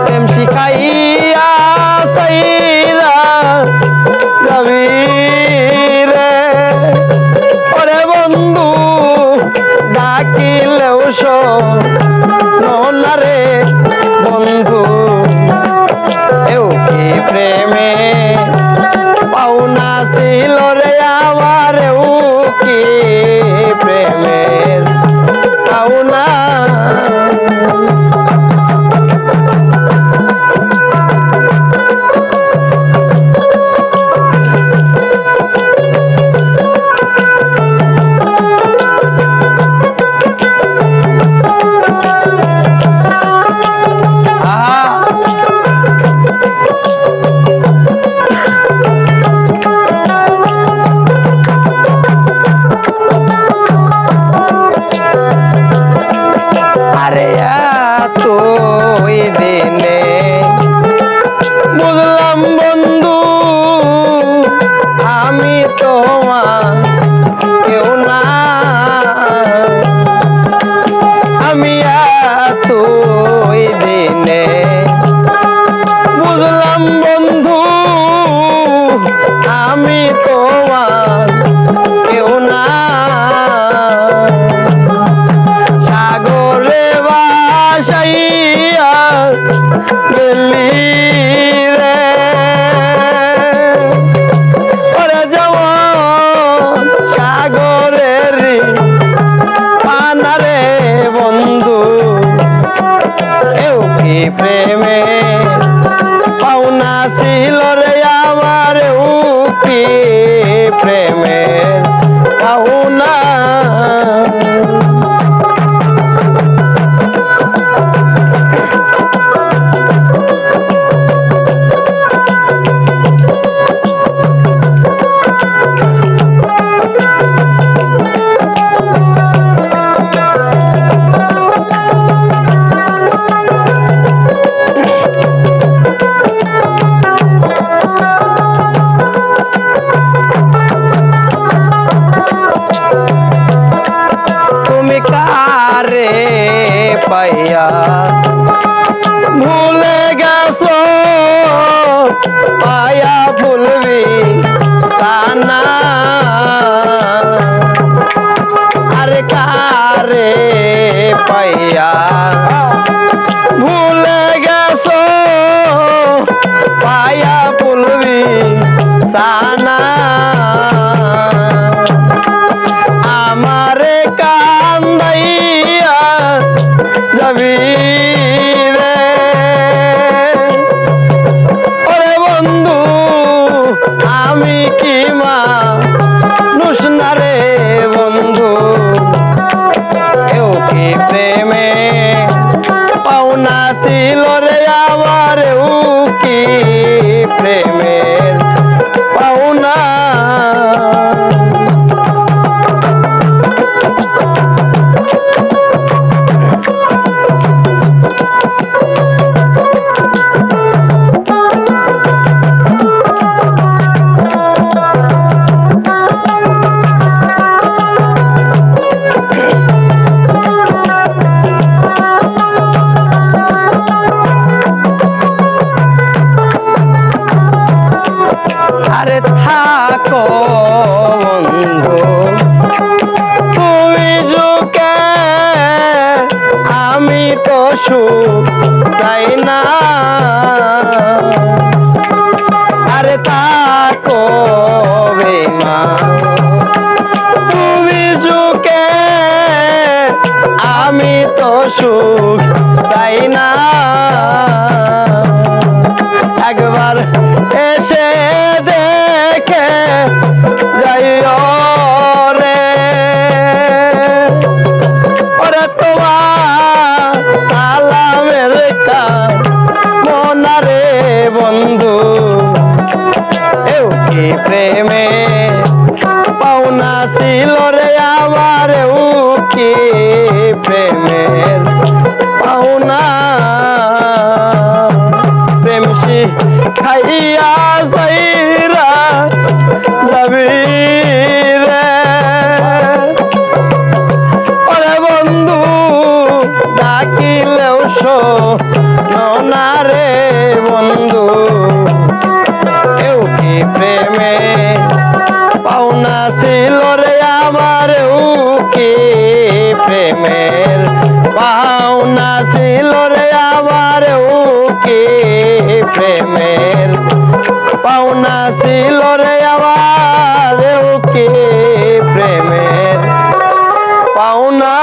প্রেম শিখাইয়া সাইরা যাবি রে ওরে বন্ধু ডাকিলেও শোনা রে বন্ধু এও কি প্রেমে প্রেমে পাইয়া। ভুলে গেছো পায়া ভুলবি কানা আরে কারে পাইয়া? ভুলে গেছো পায়া ভুলবি কানা যাবি সুখ চাই না। আরে থাকো বেমা তুমি সুখে আমি তো সুখ চাই না। একবার এসে দেখে যাইও রে। ওরে তোমার বন্ধু এও কি প্রেমে পাওনা ছিল রে আমার এও কি প্রেমের পাওনা। প্রেম খাইয়া যাইরা যাবি রে। ওরে বন্ধু, ডাকিলেও পাওনা ছিল রে আমার কি প্রেমের। পাওনা ছিল রে আমার কি প্রেমের। পাওনা ছিল রে আমার কি প্রেমের। পাওনা